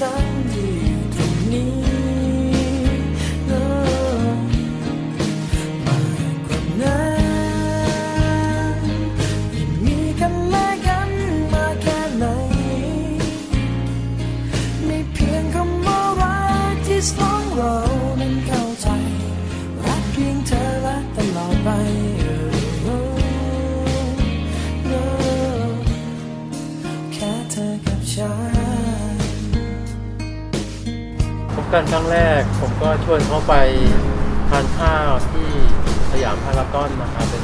คนที่สามที่อยู่ตรงนี้มากกว่านั้นยิ่งมีกันและกันมาแค่ไหนไม่เพียงคำว่ารักที่สองเรานั้นเข้าใจ รักเพียงเธอและตลอดไปแค่เธอกับฉัน กันครั้งแรก ผมก็ชวนเขาไปทานข้าวที่สยามพารากอนนะครับเป็น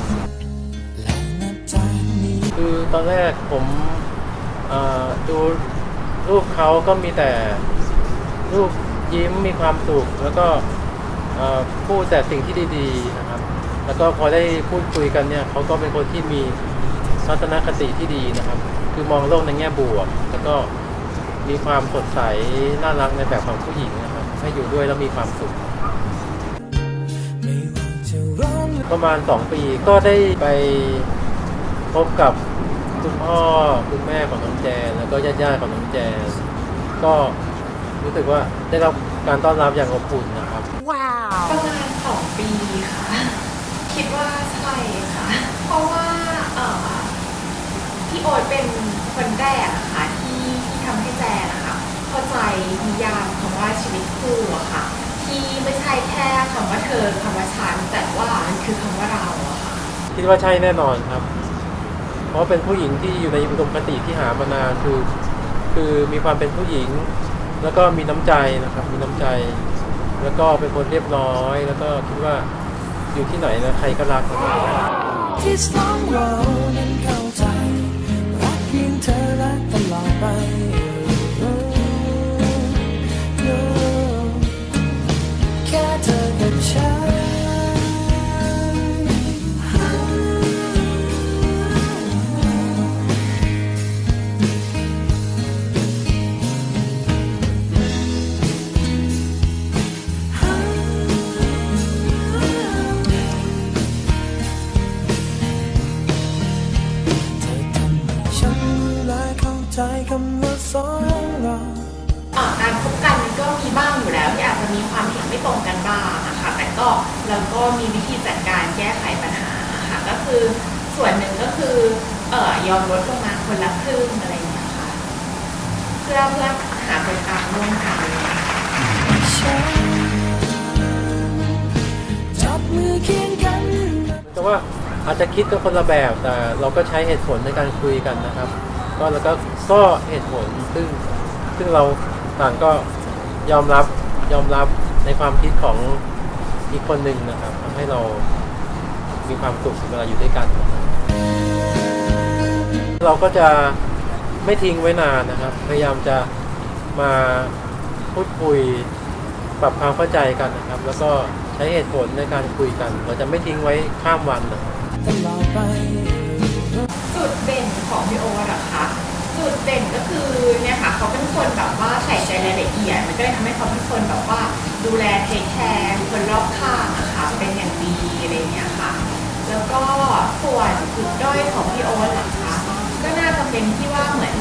คือตอนแรกผมดูรูปเขาก็มีแต่รูปยิ้มมีความสุข แล้วก็พูดแต่สิ่งที่ดีๆนะครับ แล้วก็พอได้พูดคุยกันเนี่ยเขาก็เป็นคนที่มีทัศนคติที่ดีนะครับ คือมองโลกในแง่บวก แล้วก็ มีความสดใสน่ารักในแบบของผู้หญิงนะครับให้อยู่ด้วยแล้วมีความสุข ประมาณ 2 ปีก็ได้ไปพบกับคุณพ่อคุณแม่ของน้องแจน แล้วก็ญาติๆของน้องแจน ก็รู้สึกว่าได้รับการต้อนรับอย่างอบอุ่นนะครับ ว้าว ประมาณสองปีค่ะ คิดว่าใช่ค่ะ เพราะว่าเอ่อพี่โอ๊ตเป็นคนแรกอะค่ะที่ที่ทำให้แจนนะคะเข้าใจ นิยามคำว่าชีวิตคู่อะค่ะ ที่ไม่ใช่แค่คำว่าเธอคำว่าฉันแต่ว่ามันคือคำว่าเราอะค่ะคิดว่าใช่แน่นอนครับ เพราะเป็นผู้หญิงที่อยู่ในอุดมคติที่หามานานคือ คือมีความเป็นผู้หญิง แล้วก็มีน้ำใจนะครับ มีน้ำใจ แล้วก็เป็นคนเรียบร้อย แล้วก็คิดว่าอยู่ที่ไหนนะใครก็รักนะครับที่สองเรานั้นเข้าใจรักเพียงเธอและตลอดไป มีความเห็นไม่ตรงกันบ้างนะคะแต่ก็เราก็มีวิธีจัดการแก้ไขปัญหาค่ะก็คือส่วนหนึ่งก็คือเอ่อยอมลดลงมาคนละครึ่งอะไรอย่างเงี้ยค่ะเพื่อเพื่อหาเป็นกลางร่วมกันฉันจับมือเคียงกันแต่ว่าอาจจะคิดกันคนละแบบแต่เราก็ใช้เหตุผลในการคุยกันนะครับ ก็แล้วก็ก็เหตุผลซึ่งซึ่งเราต่างก็ยอมรับ ยอมรับในความคิดของอีกคนหนึ่งนะครับทำให้เรามีความสุขเวลาอยู่ด้วยกัน เราก็จะไม่ทิ้งไว้นานนะครับ พยายามจะมาพูดคุยปรับความเข้าใจกันนะครับ แล้วก็ใช้เหตุผลในการคุยกัน เราจะไม่ทิ้งไว้ข้ามวันนะครับตลอดไปจุดเด่นของพี่โอ๊ตอะคะ จุดเด่นก็คือเนี่ยค่ะเขาเป็นคนแบบว่าใส่ใจรายละเอียด มันก็เลยทำให้เขาเป็นคนแบบว่าดูแลเทคแคร์คนรอบข้างอะค่ะเป็นอย่างดีอะไรอย่างเงี้ยค่ะ แล้วก็ส่วนจุดด้อยของพี่โอ๊ตนะคะก็น่าจะเป็นที่ว่าเหมือน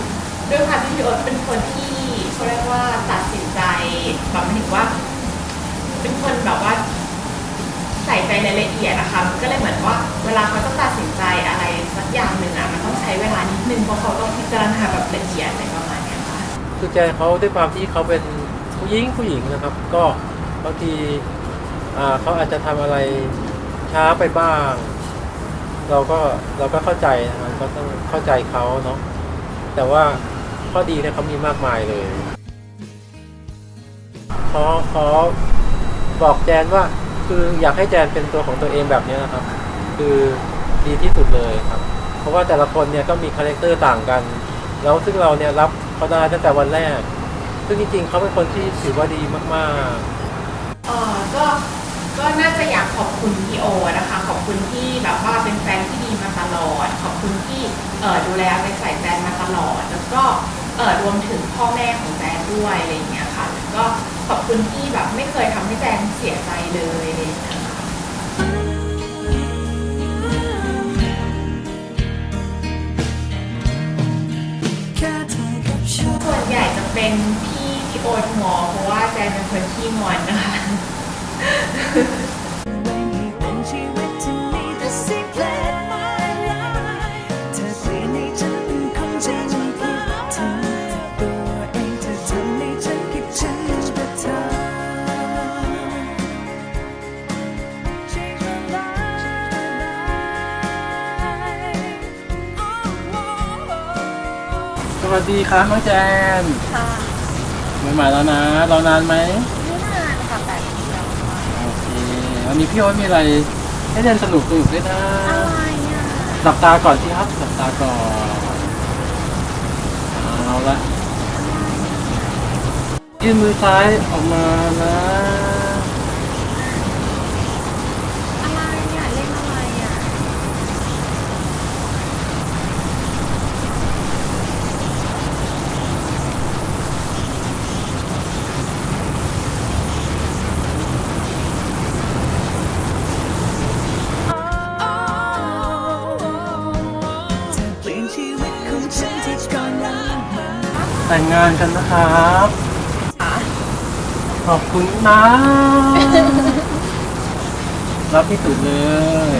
ด้วยความที่พี่โอ๊ตเป็นคนที่เขาเรียกว่าตัดสินใจแบบหมายถึงว่า เป็นคนแบบว่าใส่ใจรายละเอียดนะคะก็เลยเหมือนว่า เวลาเขาต้องตัดสินใจอะไรสักอย่างหนึ่งอะ ต้องใช้เวลานิดนึงเพราะเขาต้องพิจารณาแบบละเอียดอะไรประมาณเนี้ยค่ะคือแจนเขาด้วยความที่เขาเป็นผู้หญิงผู้หญิงนะครับ ก็บางทีเขาอาจจะทำอะไรช้าไปบ้าง เราก็เราก็เข้าใจนะครับก็ต้องเข้าใจเขาเนาะแต่ว่าข้อดีเนี่ยเขามีมากมายเลยขอขอบอกแจนว่าคืออยากให้แจนเป็นตัวของตัวเองแบบนี้นะครับ คือดีที่สุดเลยครับ ราะว่าแต่ละคนเนี่ยก็มีคาแรคเตอร์ต่างกัน แล้วซึ่งเราเนี่ยรับเขาได้ตั้งแต่วันแรก ซึ่งจริงๆเขาเป็นคนที่ถือว่าดีมากๆเออก็ก็น่าจะอยากขอบคุณพี่โอนะคะ ขอบคุณที่แบบว่าเป็นแฟนที่ดีมาตลอด ขอบคุณที่เออดูแลเอาใจใส่แจนมาตลอด แล้วก็เออรวมถึงพ่อแม่ของแจนด้วยอะไรอย่างเงี้ยค่ะแล้วก็ขอบคุณที่แบบไม่เคยทำให้แจนเสียใจเลย ถึงแต่เธอ Change my life สวัสดีครับน้องแจนค่ะไม่มาแล้วนะรอนานไหม วันนี้พี่โอ๊ตมีอะไรให้เล่นสนุกสนุกด้วยนะอะไรอะหลับตาก่อนสิครับหลับตาก่อนเอาละยื่นมือซ้ายออกมานะ แต่งงานกันนะครับ ขอบคุณนะ รักที่สุดเลย